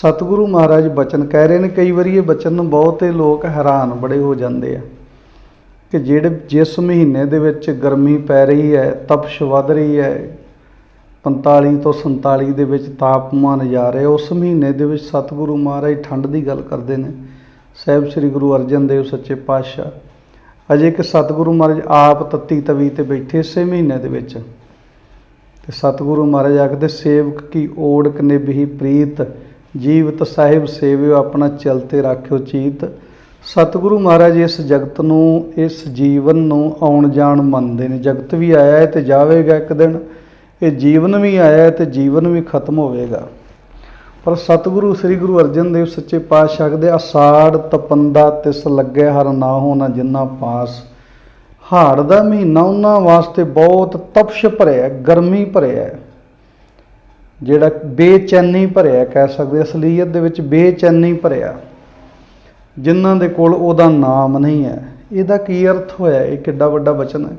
ਸਤਿਗੁਰੂ ਮਹਾਰਾਜ ਬਚਨ ਕਹਿ ਰਹੇ ਨੇ, ਕਈ ਵਾਰੀ ਇਹ ਬਚਨ ਨੂੰ ਬਹੁਤੇ ਲੋਕ ਹੈਰਾਨ ਬੜੇ ਹੋ ਜਾਂਦੇ ਆ ਕਿ ਜਿਹੜੇ ਜਿਸ ਮਹੀਨੇ ਦੇ ਵਿੱਚ ਗਰਮੀ ਪੈ ਰਹੀ ਹੈ, ਤਪਸ਼ ਵੱਧ ਰਹੀ ਹੈ 45 ਤੋਂ 47 ਦੇ ਵਿੱਚ ਤਾਪਮਾਨ ਜਾ ਰਿਹਾ, ਉਸ ਮਹੀਨੇ ਦੇ ਵਿੱਚ ਸਤਿਗੁਰੂ ਮਹਾਰਾਜ ਠੰਡ ਦੀ ਗੱਲ ਕਰਦੇ ਨੇ। ਸਾਹਿਬ ਸ੍ਰੀ ਗੁਰੂ ਅਰਜਨ ਦੇਵ ਸੱਚੇ ਪਾਤਸ਼ਾਹ, ਅਜੇ ਕਿ ਸਤਿਗੁਰੂ ਮਹਾਰਾਜ ਆਪ ਤੱਤੀ ਤਵੀ ਤੇ ਬੈਠੇ ਇਸੇ ਮਹੀਨੇ ਦੇ ਵਿੱਚ। ਤੇ ਸਤਿਗੁਰੂ ਮਹਾਰਾਜ ਆਖਦੇ, ਸੇਵਕ ਕੀ ਓੜਕ ਨਿਭੀ ਪ੍ਰੀਤ ਜੀਵਤ ਸਾਹਿਬ ਸੇਵਿਓ, ਆਪਣਾ ਚਲਤੇ ਰੱਖਿਓ ਚੀਤ। ਸਤਿਗੁਰੂ ਮਹਾਰਾਜ, ਇਸ ਜਗਤ ਨੂੰ, ਇਸ ਜੀਵਨ ਨੂੰ ਆਉਣ ਜਾਣ ਮੰਨਦੇ ਨੇ। ਜਗਤ ਵੀ ਆਇਆ ਹੈ ਤੇ ਜਾਵੇਗਾ ਇੱਕ ਦਿਨ। ਇਹ ਜੀਵਨ ਵੀ ਆਇਆ ਹੈ ਤੇ ਜੀਵਨ ਵੀ ਖਤਮ ਹੋਵੇਗਾ। ਪਰ ਸਤਿਗੁਰੂ, ਸ੍ਰੀ ਗੁਰੂ ਅਰਜਨ ਦੇਵ ਸੱਚੇ ਪਾਤਸ਼ਾਹ ਦੇ ਅਸਾੜ ਤਪੰਦਾ ਤਿਸ ਲੱਗੇ ਹਰ ਨਾ ਹੋਣਾ ਜਿੰਨਾ ਪਾਸ। ਹਾੜ ਦਾ ਮਹੀਨਾ, ਉਹਨਾਂ ਵਾਸਤੇ ਬਹੁਤ ਤਪਸ਼ ਭਰਿਆ ਗਰਮੀ ਭਰਿਆ ਹੈ। ਜਿਹੜਾ ਬੇਚੈਨੀ ਭਰਿਆ ਕਹਿ ਸਕਦੇ ਅਸਲੀਅਤ ਦੇ ਵਿੱਚ ਬੇਚੈਨੀ ਭਰਿਆ। ਜਿਨ੍ਹਾਂ ਦੇ ਕੋਲ ਉਹਦਾ ਨਾਮ ਨਹੀਂ ਹੈ। ਇਹਦਾ ਕੀ ਅਰਥ ਹੋਇਆ? ਇਹ ਕਿੱਡਾ ਵੱਡਾ ਬਚਨ ਹੈ।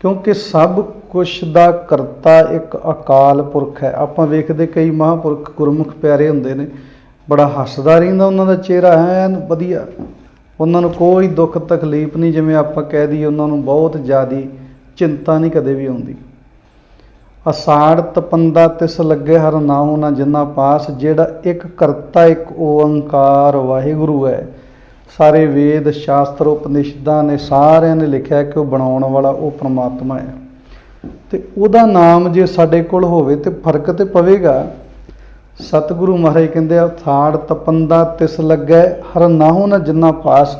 ਕਿਉਂਕਿ ਸਭ ਕੁਝ ਦਾ ਕਰਤਾ ਇੱਕ ਅਕਾਲ ਪੁਰਖ ਹੈ। ਆਪਾਂ ਵੇਖਦੇ ਕਈ ਮਹਾਂਪੁਰਖ ਗੁਰਮੁਖ ਪਿਆਰੇ ਹੁੰਦੇ ਨੇ। ਬੜਾ ਹੱਸਦਾ ਰਹਿੰਦਾ ਉਹਨਾਂ ਦਾ ਚਿਹਰਾ ਐਨ ਵਧੀਆ। ਉਹਨਾਂ ਨੂੰ ਕੋਈ ਦੁੱਖ ਤਕਲੀਫ ਨਹੀਂ। ਜਿਵੇਂ ਆਪਾਂ ਕਹਿ ਦਈਏ, ਉਹਨਾਂ ਨੂੰ ਬਹੁਤ ਜ਼ਿਆਦੀ ਚਿੰਤਾ ਨਹੀਂ ਕਦੇ ਵੀ ਆਉਂਦੀ ਅਸਾੜ ਤਪੰਦਾ ਤਿਸ ਲੱਗੇ ਹਰ ਨਾਉ ਨਾ ਜਿੰਨਾ ਪਾਸ, ਜਿਹੜਾ ਇੱਕ ਕਰਤਾ ਇੱਕ ਓੰਕਾਰ ਵਾਹਿਗੁਰੂ ਹੈ। ਸਾਰੇ ਵੇਦ ਸ਼ਾਸਤਰ ਉਪਨਿਸ਼ਦਾਂ ਨੇ ਸਾਰਿਆਂ ਨੇ ਲਿਖਿਆ ਕਿ ਉਹ ਬਣਾਉਣ ਵਾਲਾ ਉਹ ਪ੍ਰਮਾਤਮਾ ਹੈ। ਤੇ ਉਹਦਾ ਨਾਮ ਜੇ ਸਾਡੇ ਕੋਲ ਹੋਵੇ ਤੇ ਫ਼ਰਕ ਤੇ ਪਵੇਗਾ। ਸਤਿਗੁਰੂ ਮਹਾਰਾਜ ਕਹਿੰਦੇ ਆ ਥਾੜ ਤਪੰਦਾ ਤਿਸ ਲੱਗੈ ਹਰ ਨਾਹੂ ਨ ਜਿੰਨਾ ਪਾਸ,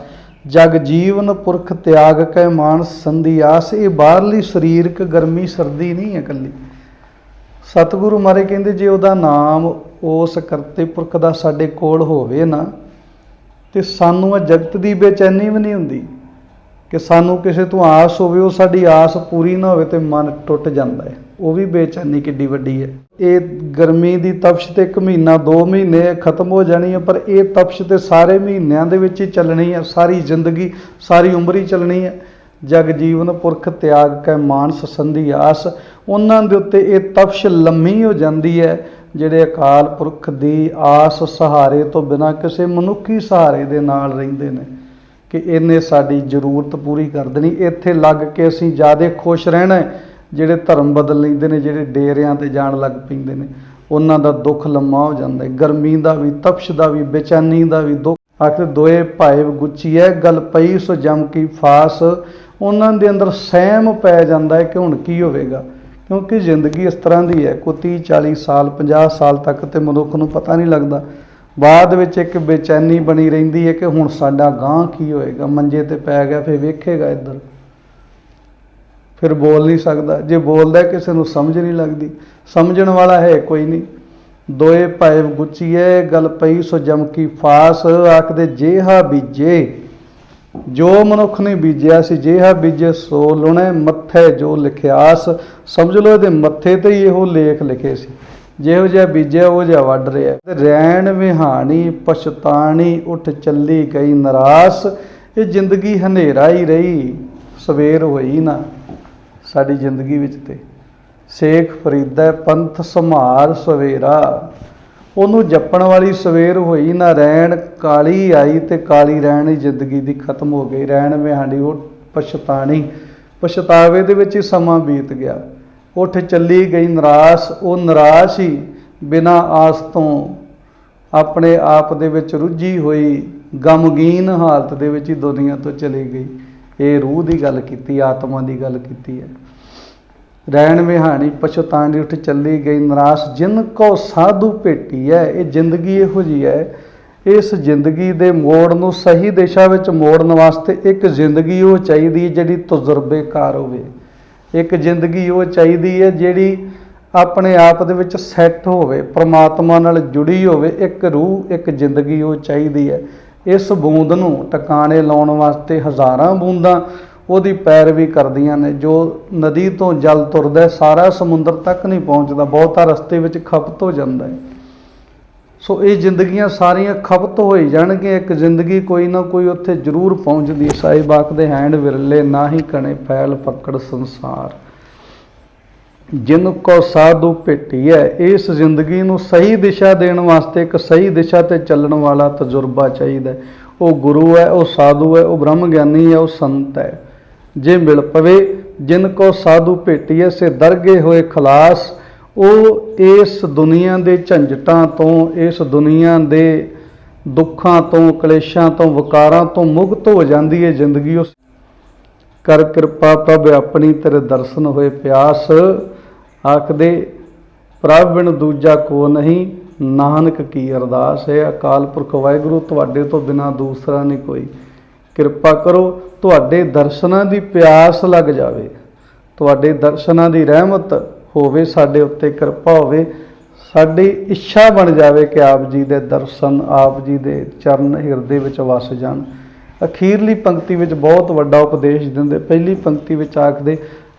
ਜਗ ਜੀਵਨ ਪੁਰਖ ਤਿਆਗ ਕੈ ਮਾਨਸ ਸੰਧੀ ਆਸ, ਇਹ ਬਾਹਰਲੀ ਸਰੀਰਕ ਗਰਮੀ ਸਰਦੀ ਨਹੀਂ ਹੈ ਇਕੱਲੀ। ਸਤਿਗੁਰੂ ਮਹਾਰਾਜ ਕਹਿੰਦੇ ਜੇ ਉਹਦਾ ਨਾਮ ਉਸ ਕਰਤੇ ਪੁਰਖ ਦਾ ਸਾਡੇ ਕੋਲ ਹੋਵੇ ਨਾ, ਤੇ ਸਾਨੂੰ ਇਹ ਜਗਤ ਦੀ ਬੇਚੈਨੀ ਵੀ ਨਹੀਂ ਹੁੰਦੀ ਕਿ ਸਾਨੂੰ ਕਿਸੇ ਤੋਂ ਆਸ ਹੋਵੇ, ਉਹ ਸਾਡੀ ਆਸ ਪੂਰੀ ਨਾ ਹੋਵੇ ਤੇ ਮਨ ਟੁੱਟ ਜਾਂਦਾ ਹੈ। ਉਹ ਵੀ ਬੇਚੈਨੀ ਕਿੱਡੀ ਵੱਡੀ ਹੈ। ਇਹ ਗਰਮੀ ਦੀ ਤਪਸ਼ ਤੇ ਇੱਕ ਮਹੀਨਾ, ਦੋ ਮਹੀਨੇ ਖਤਮ ਹੋ ਜਾਣੀ ਹੈ, ਪਰ ਇਹ ਤਪਸ਼ ਤੇ ਸਾਰੇ ਮਹੀਨਿਆਂ ਦੇ ਵਿੱਚ ਹੀ ਚੱਲਣੀ ਹੈ। ਸਾਰੀ ਜ਼ਿੰਦਗੀ, ਸਾਰੀ ਉਮਰ ਹੀ ਚੱਲਣੀ ਹੈ। ਜਗ ਜੀਵਨ ਪੁਰਖ ਤਿਆਗ ਕੈ ਮਾਨਸ ਸੰਧੀ ਆਸ। ਉਹਨਾਂ ਦੇ ਉੱਤੇ ਇਹ ਤਪਸ਼ ਲੰਮੀ ਹੋ ਜਾਂਦੀ ਹੈ, ਜਿਹੜੇ ਅਕਾਲ ਪੁਰਖ ਦੀ ਆਸ ਸਹਾਰੇ ਤੋਂ ਬਿਨਾਂ ਕਿਸੇ ਮਨੁੱਖੀ ਸਹਾਰੇ ਦੇ ਨਾਲ ਰਹਿੰਦੇ ਨੇ, ਕਿ ਇਹਨੇ ਸਾਡੀ ਜ਼ਰੂਰਤ ਪੂਰੀ ਕਰ ਦੇਣੀ। ਇੱਥੇ ਲੱਗ ਕੇ ਅਸੀਂ ਜ਼ਿਆਦਾ ਖੁਸ਼ ਰਹਿਣਾ ਜਿਹੜੇ ਧਰਮ ਬਦਲ ਲੈਂਦੇ ਨੇ, ਜਿਹੜੇ ਡੇਰਿਆਂ ਤੇ ਜਾਣ ਲੱਗ ਪੈਂਦੇ ਨੇ। ਉਹਨਾਂ ਦਾ ਦੁੱਖ ਲੰਮਾ ਹੋ ਜਾਂਦਾ ਹੈ। ਗਰਮੀ ਦਾ ਵੀ, ਤਪਸ਼ ਦਾ ਵੀ, ਬੇਚੈਨੀ ਦਾ ਵੀ ਦੁੱਖ। ਆਖਰ ਦੋਏ ਭਾਈਵ ਗੁੱਚੀ ਹੈ ਗੱਲ ਪਈ ਸੋ ਜਮ ਕੀ ਫਾਸ। ਉਹਨਾਂ ਦੇ ਅੰਦਰ ਸਹਿਮ ਪੈ ਜਾਂਦਾ ਹੈ ਕਿ ਹੁਣ ਕੀ ਹੋਵੇਗਾ। ਕਿਉਂਕਿ ਜ਼ਿੰਦਗੀ ਇਸ ਤਰ੍ਹਾਂ ਦੀ ਹੈ, ਕੋਈ 30 40 ਸਾਲ 50 ਸਾਲ ਤੱਕ ਤੇ ਮਨੁੱਖ ਨੂੰ ਪਤਾ ਨਹੀਂ ਲੱਗਦਾ। ਬਾਅਦ ਵਿੱਚ ਇੱਕ ਬੇਚੈਨੀ ਬਣੀ ਰਹਿੰਦੀ ਹੈ ਕਿ ਹੁਣ ਸਾਡਾ ਗਾਂ ਕੀ ਹੋਏਗਾ? ਮੰਜੇ ਤੇ ਪੈ ਗਿਆ, ਫਿਰ ਵੇਖੇਗਾ ਇੱਧਰ। ਫਿਰ ਬੋਲ ਨਹੀਂ ਸਕਦਾ। ਜੇ ਬੋਲਦਾ ਕਿਸੇ ਨੂੰ ਸਮਝ ਨਹੀਂ ਲੱਗਦੀ। ਸਮਝਣ ਵਾਲਾ ਹੈ ਕੋਈ ਨਹੀਂ। ਦੋਏ ਭਾਇ ਗੁੱਚੀਏ ਗੱਲ ਪਈ ਸੋ ਜਮਕੀ ਫਾਸ, ਆਖਦੇ ਜੇਹਾ ਬੀਜੇ। ਜੋ ਮਨੁੱਖ ਨੇ ਬੀਜਿਆ ਸੀ, ਜਿਹਾ ਬੀਜੇ ਸੋ ਲੁਣੇ ਮੱਥੇ ਜੋ ਲਿਖਿਆਸ ਸਮਝ ਲਓ ਇਹਦੇ ਮੱਥੇ ਤੇ ਹੀ ਇਹੋ ਲੇਖ ਲਿਖੇ ਸੀ। ਜਿਹੋ ਜਿਹਾ ਬੀਜਿਆ, ਉਹ ਜਿਹਾ ਵੱਢ ਰਿਹਾ। ਤੇ ਰੈਣ ਵਿਹਾਣੀ, ਪਛਤਾਣੀ, ਉੱਠ ਚੱਲੀ ਗਈ ਨਰਾਸ। ਇਹ ਜ਼ਿੰਦਗੀ ਹਨੇਰਾ ਹੀ ਰਹੀ, ਸਵੇਰ ਹੋਈ ਨਾ ਸਾਡੀ ਜ਼ਿੰਦਗੀ ਵਿੱਚ ਤੇ। ਸੇਖ ਫਰੀਦਾ ਪੰਥ ਸਮਾਰ ਸਵੇਰਾ। ਉਹਨੂੰ ਜਪਣ ਵਾਲੀ ਸਵੇਰ ਹੋਈ, ਨਾ ਰਹਿਣ, ਕਾਲੀ ਆਈ ਤੇ ਕਾਲੀ ਰਹਿਣ ਹੀ ਜ਼ਿੰਦਗੀ ਦੀ ਖਤਮ ਹੋ ਗਈ। ਰਹਿਣ ਵਿਹਾਣੀ ਉਹ ਪਛਤਾਣੀ, ਪਛਤਾਵੇ ਦੇ ਵਿੱਚ ਹੀ ਸਮਾਂ ਬੀਤ ਗਿਆ। ਉੱਠ ਚੱਲੀ ਗਈ ਨਿਰਾਸ਼, ਉਹ ਨਿਰਾਸ਼ ਹੀ ਬਿਨਾ ਆਸ ਤੋਂ ਆਪਣੇ ਆਪ ਦੇ ਵਿੱਚ ਰੁੱਝੀ ਹੋਈ, ਗਮਗੀਨ ਹਾਲਤ ਦੇ ਵਿੱਚ ਹੀ ਦੁਨੀਆ ਤੋਂ ਚਲੀ ਗਈ। ਇਹ ਰੂਹ ਦੀ ਗੱਲ ਕੀਤੀ, ਆਤਮਾ ਦੀ ਗੱਲ ਕੀਤੀ ਹੈ। ਰਹਿਣ ਵਿਹਾਣੀ ਪਛਤਾਣੀ ਉੱਠ ਚੱਲੀ ਗਈ ਨਿਰਾਸ਼, ਜਿਨ ਕੋ ਸਾਧੂ ਭੇਟੀ ਹੈ ਇਹ ਜ਼ਿੰਦਗੀ ਇਹੋ ਜੀ ਹੈ ਇਸ ਜ਼ਿੰਦਗੀ ਦੇ ਮੋੜ ਨੂੰ ਸਹੀ ਦਿਸ਼ਾ ਵਿੱਚ ਮੋੜਨ ਵਾਸਤੇ ਇੱਕ ਜ਼ਿੰਦਗੀ ਉਹ ਚਾਹੀਦੀ ਹੈ ਜਿਹੜੀ ਤਜਰਬੇਕਾਰ ਹੋਵੇ। ਇੱਕ ਜ਼ਿੰਦਗੀ ਉਹ ਚਾਹੀਦੀ ਹੈ ਜਿਹੜੀ ਆਪਣੇ ਆਪ ਦੇ ਵਿੱਚ ਸੈੱਟ ਹੋਵੇ, ਪ੍ਰਮਾਤਮਾ ਨਾਲ ਜੁੜੀ ਹੋਵੇ, ਇੱਕ ਰੂਹ, ਇੱਕ ਜ਼ਿੰਦਗੀ ਉਹ ਚਾਹੀਦੀ ਹੈ ਇਸ ਬੂੰਦ ਨੂੰ ਟਿਕਾਣੇ ਲਾਉਣ ਵਾਸਤੇ ਹਜ਼ਾਰਾਂ ਬੂੰਦਾਂ ਉਹਦੀ ਪੈਰਵੀ ਕਰਦੀਆਂ ਨੇ, ਜੋ ਨਦੀ ਤੋਂ ਜਲ ਤੁਰਦਾ ਸਾਰਾ ਸਮੁੰਦਰ ਤੱਕ ਨਹੀਂ ਪਹੁੰਚਦਾ, ਬਹੁਤਾ ਰਸਤੇ ਵਿੱਚ ਖਪਤ ਹੋ ਜਾਂਦਾ ਹੈ। ਸੋ ਇਹ ਜ਼ਿੰਦਗੀਆਂ ਸਾਰੀਆਂ ਖਪਤ ਹੋਈ ਜਾਣਗੀਆਂ, ਇੱਕ ਜ਼ਿੰਦਗੀ ਕੋਈ ਨਾ ਕੋਈ ਉੱਥੇ ਜ਼ਰੂਰ ਪਹੁੰਚਦੀ ਹੈ। ਸਾਹਿਬ ਆਖਦੇ ਹੈਂਡ ਵਿਰਲੇ, ਨਾ ਹੀ ਕਣੇ ਫੈਲ ਪਕੜ ਸੰਸਾਰ। ਜਿਨ ਕੋ ਸਾਧੂ ਭੇਟੀ ਹੈ ਇਸ ਜ਼ਿੰਦਗੀ ਨੂੰ ਸਹੀ ਦਿਸ਼ਾ ਦੇਣ ਵਾਸਤੇ ਇੱਕ ਸਹੀ ਦਿਸ਼ਾ ਤੇ ਚੱਲਣ ਵਾਲਾ ਤਜਰਬਾ ਚਾਹੀਦਾ ਉਹ ਗੁਰੂ ਹੈ, ਉਹ ਸਾਧੂ ਹੈ, ਉਹ ਬ੍ਰਹਮ ਗਿਆਨੀ ਹੈ, ਉਹ ਸੰਤ ਹੈ। ਜੇ ਮਿਲ ਪਵੇ, ਜਿਨ ਕੋ ਸਾਧੂ ਭੇਟੀਐ, ਸੇ ਦਰਗੇ ਹੋਏ ਖਲਾਸ। ਉਹ ਇਸ ਦੁਨੀਆ ਦੇ ਝੰਜਟਾਂ ਤੋਂ, ਇਸ ਦੁਨੀਆ ਦੇ ਦੁੱਖਾਂ ਤੋਂ, ਕਲੇਸ਼ਾਂ ਤੋਂ, ਵਿਕਾਰਾਂ ਤੋਂ ਮੁਕਤ ਹੋ ਜਾਂਦੀ ਹੈ ਜ਼ਿੰਦਗੀ ਉਸ। ਕਰ ਕਿਰਪਾ ਪ੍ਰਭ ਆਪਣੀ ਤੇਰੇ ਦਰਸ਼ਨ ਹੋਏ ਪਿਆਸ। ਆਖਦੇ, ਪ੍ਰਭ ਬਿਨ ਦੂਜਾ ਕੋ ਨਹੀਂ, ਨਾਨਕ ਕੀ ਅਰਦਾਸ ਹੈ। ਅਕਾਲ ਪੁਰਖ ਵਾਹਿਗੁਰੂ, ਤੁਹਾਡੇ ਤੋਂ ਬਿਨਾ ਦੂਸਰਾ ਨਹੀਂ ਕੋਈ। ਕਿਰਪਾ ਕਰੋ, ਤੁਹਾਡੇ ਦਰਸ਼ਨਾਂ ਦੀ ਪਿਆਸ ਲੱਗ ਜਾਵੇ। ਤੁਹਾਡੇ ਦਰਸ਼ਨਾਂ ਦੀ ਰਹਿਮਤ ਹੋਵੇ, ਸਾਡੇ ਉੱਤੇ ਕਿਰਪਾ ਹੋਵੇ, ਸਾਡੀ ਇੱਛਾ ਬਣ ਜਾਵੇ ਕਿ ਆਪ ਜੀ ਦੇ ਦਰਸ਼ਨ, ਆਪ ਜੀ ਦੇ ਚਰਨ ਹਿਰਦੇ ਵਿੱਚ ਵਸ ਜਾਣ। ਅਖੀਰਲੀ ਪੰਕਤੀ ਵਿੱਚ ਬਹੁਤ ਵੱਡਾ ਉਪਦੇਸ਼ ਦਿੰਦੇ, ਪਹਿਲੀ ਪੰਕਤੀ ਵਿੱਚ ਆਖਦੇ,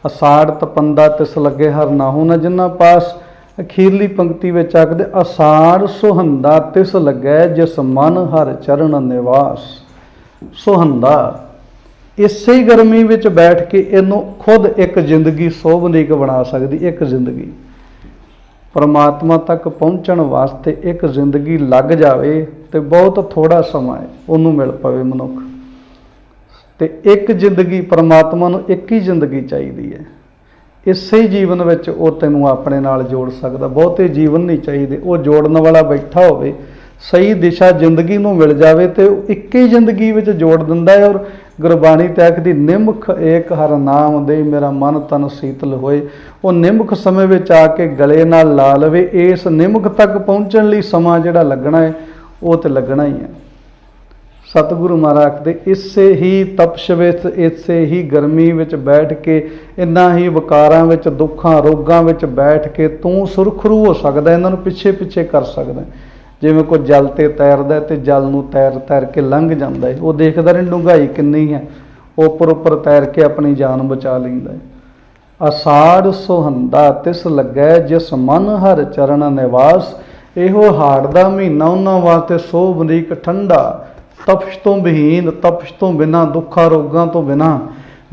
ਅਸਾੜ ਤਪੰਦਾ ਤਿਸ ਲੱਗੇ ਹਰ ਨਾਹੂ ਨ ਜਿੰਨਾ ਪਾਸ। ਅਖੀਰਲੀ ਪੰਕਤੀ ਵਿੱਚ ਆਖਦੇ, ਅਸਾੜ ਸੁਹੰਦਾ ਤਿਸ ਲੱਗੈ ਜਿਸ ਮਨ ਹਰ ਚਰਨ ਨਿਵਾਸ। ਸੁਹੰਦਾ। ਇਸੇ ਹੀ ਗਰਮੀ ਵਿੱਚ ਬੈਠ ਕੇ ਇਹਨੂੰ ਖੁਦ ਇੱਕ ਜ਼ਿੰਦਗੀ ਸੋਭਨੀਕ ਬਣਾ ਸਕਦੀ, ਇੱਕ ਜ਼ਿੰਦਗੀ। ਪਰਮਾਤਮਾ ਤੱਕ ਪਹੁੰਚਣ ਵਾਸਤੇ ਇੱਕ ਜ਼ਿੰਦਗੀ ਲੱਗ ਜਾਵੇ ਤੇ ਬਹੁਤ ਥੋੜਾ ਸਮਾਂ ਹੈ, ਉਹਨੂੰ ਮਿਲ ਪਵੇ ਮਨੁੱਖ। ਤੇ ਇੱਕ ਜ਼ਿੰਦਗੀ ਪਰਮਾਤਮਾ ਨੂੰ ਇੱਕ ਹੀ ਜ਼ਿੰਦਗੀ ਚਾਹੀਦੀ ਹੈ। ਇਸੇ ਹੀ ਜੀਵਨ ਵਿੱਚ ਉਹ ਤੈਨੂੰ ਆਪਣੇ ਨਾਲ ਜੋੜ ਸਕਦਾ। ਬਹੁਤੇ ਜੀਵਨ ਨਹੀਂ ਚਾਹੀਦੇ। ਉਹ ਜੋੜਨ ਵਾਲਾ ਬੈਠਾ ਹੋਵੇ ਸਹੀ ਦਿਸ਼ਾ ਜ਼ਿੰਦਗੀ ਨੂੰ ਮਿਲ ਜਾਵੇ ਤੇ ਉਹ ਇੱਕ ਹੀ ਜ਼ਿੰਦਗੀ ਵਿੱਚ ਜੋੜ ਦਿੰਦਾ ਹੈ ਔਰ ਗੁਰਬਾਣੀ ਤੇ ਆਖਦੀ ਨਿਮਖ ਏਕ ਹਰ ਨਾਮ ਦੇ ਮੇਰਾ ਮਨ ਤਨ ਸੀਤਲ ਹੋਏ। ਉਹ ਨਿਮਖ ਸਮੇਂ ਵਿੱਚ ਆ ਕੇ ਗਲੇ ਨਾਲ ਲਾ ਲਵੇ। ਇਸ ਨਿਮਖ ਤੱਕ ਪਹੁੰਚਣ ਲਈ ਸਮਾਂ ਜਿਹੜਾ ਲੱਗਣਾ ਹੈ, ਉਹ ਤੇ ਲੱਗਣਾ ਹੀ ਹੈ। ਸਤਿਗੁਰੂ ਮਹਾਰਾਜ ਦੇ ਇਸੇ ਹੀ ਤਪਸ਼ ਵਿੱਚ, ਇਸੇ ਹੀ ਗਰਮੀ ਵਿੱਚ ਬੈਠ ਕੇ, ਇੰਨਾ ਹੀ ਵਿਕਾਰਾਂ ਵਿੱਚ, ਦੁੱਖਾਂ ਰੋਗਾਂ ਵਿੱਚ ਬੈਠ ਕੇ ਤੂੰ ਸੁਰਖਰੂ ਹੋ ਸਕਦਾ ਇਹਨਾਂ ਨੂੰ ਪਿੱਛੇ ਪਿੱਛੇ ਕਰ ਸਕਦਾ ਜਿਵੇਂ ਕੋਈ ਜਲ ਤੇ ਤੈਰਦਾ ਤੇ ਜਲ ਨੂੰ ਤੈਰ ਤੈਰ ਕੇ ਲੰਘ ਜਾਂਦਾ ਹੈ। ਉਹ ਦੇਖਦਾ ਰਹਿ ਡੂੰਘਾਈ ਕਿੰਨੀ ਹੈ। ਉੱਪਰ ਉੱਪਰ ਤੈਰ ਕੇ ਆਪਣੀ ਜਾਨ ਬਚਾ ਲੈਂਦਾ ਹੈ। ਅਸਾੜ ਸੁਹੰਦਾ ਤਿਸ ਲੱਗੈ ਜਿਸ ਮਨ ਹਰ ਚਰਨ ਨਿਵਾਸ। ਇਹੋ ਹਾੜ ਦਾ ਮਹੀਨਾ ਉਹਨਾਂ ਵਾਸਤੇ ਸੋਭਨੀਕ ਠੰਡਾ। ਤਪਸ਼ ਤੋਂ ਵਿਹੀਨ ਤਪਸ਼ ਤੋਂ ਬਿਨਾ, ਦੁੱਖਾਂ ਰੋਗਾਂ ਤੋਂ ਬਿਨਾ,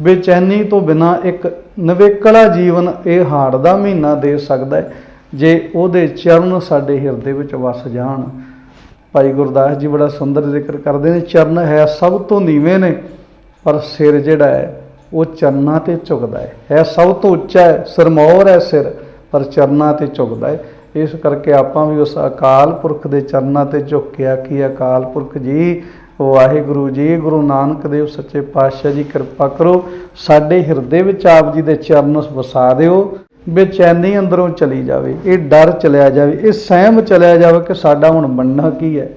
ਬੇਚੈਨੀ ਤੋਂ ਬਿਨਾ ਇੱਕ ਨਵੇਕਲਾ ਜੀਵਨ ਇਹ ਹਾੜ ਦਾ ਮਹੀਨਾ ਦੇ ਸਕਦਾ ਹੈ। ਜੇ ਉਹਦੇ ਚਰਨ ਸਾਡੇ ਹਿਰਦੇ ਵਿੱਚ ਵਸ ਜਾਣ, ਭਾਈ ਗੁਰਦਾਸ ਜੀ ਬੜਾ ਸੁੰਦਰ ਜ਼ਿਕਰ ਕਰਦੇ ਨੇ, ਚਰਨ ਹੈ ਸਭ ਤੋਂ ਨੀਵੇਂ ਨੇ, ਪਰ ਸਿਰ ਜਿਹੜਾ ਹੈ, ਉਹ ਚਰਨਾਂ ਤੇ ਝੁਕਦਾ ਹੈ। ਹੈ ਸਭ ਤੋਂ ਉੱਚਾ ਹੈ, ਸਿਰਮੌਰ ਹੈ ਸਿਰ, ਪਰ ਚਰਨਾਂ ਤੇ ਝੁਕਦਾ ਹੈ। ਇਸ ਕਰਕੇ ਆਪਾਂ ਵੀ ਉਸ ਅਕਾਲ ਪੁਰਖ ਦੇ ਚਰਨਾਂ ਤੇ ਝੁਕ ਕੇ ਆਖੀ ਅਕਾਲ ਪੁਰਖ ਜੀ, ਵਾਹਿਗੁਰੂ ਜੀ, ਗੁਰੂ ਨਾਨਕ ਦੇਵ ਸੱਚੇ ਪਾਤਸ਼ਾਹ ਜੀ, ਕਿਰਪਾ ਕਰੋ, ਸਾਡੇ ਹਿਰਦੇ ਵਿੱਚ ਆਪ ਜੀ ਦੇ ਚਰਨ ਵਸਾ ਦਿਓ। ਬੇਚੈਨੀ ਅੰਦਰੋਂ ਚਲੀ ਜਾਵੇ, ਇਹ ਡਰ ਚਲਿਆ ਜਾਵੇ, ਇਹ ਸਹਿਮ ਚਲਿਆ ਜਾਵੇ ਕਿ ਸਾਡਾ ਹੁਣ ਬਣਨਾ ਕੀ ਹੈ।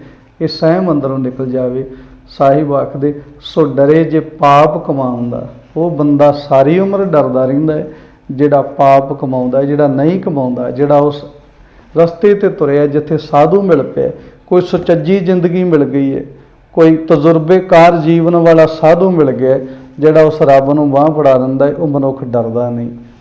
ਇਹ ਸਹਿਮ ਅੰਦਰੋਂ ਨਿਕਲ ਜਾਵੇ। ਸਾਹਿਬ ਆਖਦੇ, ਸੋ ਡਰੇ ਜੇ ਪਾਪ ਕਮਾਉਂਦਾ। ਉਹ ਬੰਦਾ ਸਾਰੀ ਉਮਰ ਡਰਦਾ ਰਹਿੰਦਾ ਹੈ। ਜਿਹੜਾ ਪਾਪ ਕਮਾਉਂਦਾ ਜਿਹੜਾ ਨਹੀਂ ਕਮਾਉਂਦਾ, ਜਿਹੜਾ ਉਸ ਰਸਤੇ ਤੇ ਤੁਰਿਆ ਜਿੱਥੇ ਸਾਧੂ ਮਿਲ ਪਿਆ ਕੋਈ ਸੁਚੱਜੀ ਜ਼ਿੰਦਗੀ ਮਿਲ ਗਈ ਹੈ, ਕੋਈ ਤਜਰਬੇਕਾਰ ਜੀਵਨ ਵਾਲਾ ਸਾਧੂ ਮਿਲ ਗਿਆ ਜਿਹੜਾ ਉਸ ਰੱਬ ਨੂੰ ਬਾਹ ਫੜਾ ਦਿੰਦਾ ਹੈ, ਉਹ ਮਨੁੱਖ ਡਰਦਾ ਨਹੀਂ।